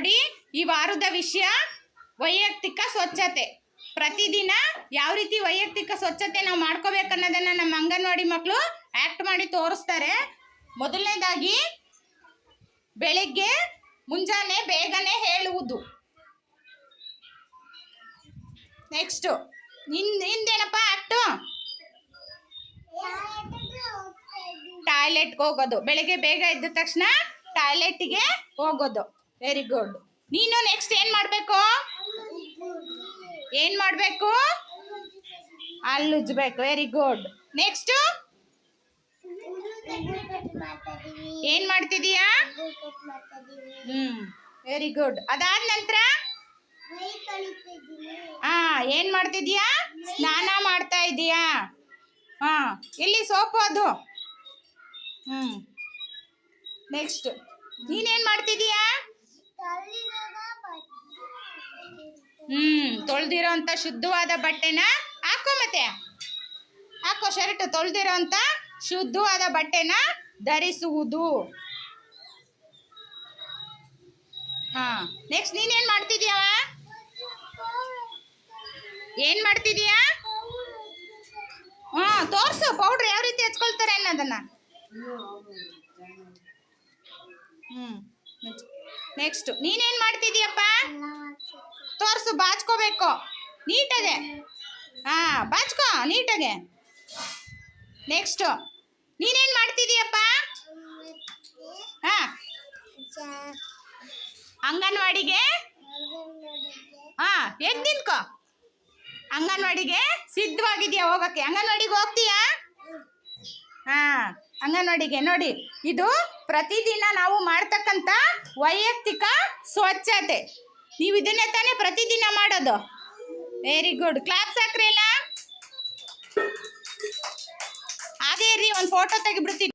ನೋಡಿ, ಈ ವಾರದ ವಿಷಯ ವೈಯಕ್ತಿಕ ಸ್ವಚ್ಛತೆ. ಪ್ರತಿದಿನ ಯಾವ ರೀತಿ ವೈಯಕ್ತಿಕ ಸ್ವಚ್ಛತೆ ನಾವು ಮಾಡ್ಕೋಬೇಕು ಅನ್ನೋದನ್ನ ನಮ್ಮ ಅಂಗನವಾಡಿ ಮಕ್ಕಳು ಆಕ್ಟ್ ಮಾಡಿ ತೋರಿಸ್ತಾರೆ. ಮೊದಲನೇದಾಗಿ, ಬೆಳಿಗ್ಗೆ ಮುಂಜಾನೆ ಬೇಗನೆ ಹೇಳುವುದು. ನೆಕ್ಸ್ಟು ಹಿಂದ ಹಿಂದೇನಪ್ಪ ಆ್ಯಕ್ಟು ಟಾಯ್ಲೆಟ್ಗೆ ಹೋಗೋದು. ಬೆಳಿಗ್ಗೆ ಬೇಗ ಇದ್ದ ತಕ್ಷಣ ಟಾಯ್ಲೆಟ್ಗೆ ಹೋಗೋದು. ವೆರಿ ಗುಡ್ ನೀನು ನೆಕ್ಸ್ಟ್ ಏನು ಮಾಡಬೇಕು? ಏನು ಮಾಡಬೇಕು? ಅಲ್ಲುಜ್ಬೇಕು. ವೆರಿ ಗುಡ್ ನೆಕ್ಸ್ಟು ಏನು ಮಾಡ್ತಿದೀಯಾ? ಹ್ಞೂ ವೆರಿ ಗುಡ್ ಅದಾದ ನಂತರ? ಹಾ ಏನು ಮಾಡ್ತಿದೀಯಾ? ಸ್ನಾನ ಮಾಡ್ತಾ ಇದೀಯಾ? ಹಾ ಎಲ್ಲಿ ಸೋಪು ಅದು. ಹ್ಞೂ ನೆಕ್ಸ್ಟ್ ನೀನೇನು ಮಾಡ್ತಿದೀಯಾ? ಹ್ಮ್ ತೊಳ್ದಿರೋ ಅಂತ ಶುದ್ಧವಾದ ಬಟ್ಟೆನ ಹಾಕೋ ಮತ್ತೆ. ಹಾಕೋ, ಶರ್ಟ್ ತೊಳ್ದಿರೋ ಅಂತ ಶುದ್ಧವಾದ ಬಟ್ಟೆನ ಧರಿಸುವುದು. ಹಾ ನೆಕ್ಸ್ಟ್ ನೀನೇನ್ ಮಾಡ್ತಿದ್ಯಾವ ಏನ್ ಮಾಡ್ತಿದೀಯಾ? ಹಾ, ತೋರ್ಸು ಪೌಡ್ರ್ ಯಾವ ರೀತಿ ಹಚ್ಕೊಳ್ತಾರೆ ಅನ್ನೋದನ್ನ. ಹ್ಮ್. ನೆಕ್ಸ್ಟ್ ನೀನೇನ್ ಮಾಡ್ತಿದೀಯಪ್ಪ ತೋರ್ಸು ಬಾಚ್ಕೋಬೇಕು. ನೀಟಾಗೆ. ಹಾ ಬಾಚ್ಕೋ ನೀಟಾಗೆ. ನೆಕ್ಸ್ಟ್ ನೀನೇನ್ ಮಾಡ್ತಿದೀಯಪ್ಪ ಹಾ. ಅಂಗನವಾಡಿಗೆ? ಹಾ ಎಗ್ ನಿಂತ್ಕೋ? ಅಂಗನವಾಡಿಗೆ ಸಿದ್ಧವಾಗಿದ್ಯಾ ಹೋಗಕ್ಕೆ? ಅಂಗನವಾಡಿಗೆ ಹೋಗ್ತೀಯಾ? ಹಾ ಅಂಗನವಾಡಿಗೆ. ನೋಡಿ ಇದು ಪ್ರತಿದಿನ ನಾವು ಮಾಡ್ತಕ್ಕಂಥ ವೈಯಕ್ತಿಕ ಸ್ವಚ್ಛತೆ. ನೀವು ಇದನ್ನೇ ತಾನೇ ಪ್ರತಿದಿನ ಮಾಡೋದು. ವೆರಿ ಗುಡ್ ಕ್ಲಾಪ್ಸ್ ಹಾಕ್ರಿ ಅಲ್ಲ. ಅದೇ ರೀ ಒಂದು ಫೋಟೋ ತೆಗಿಬಿಡ್ತೀನಿ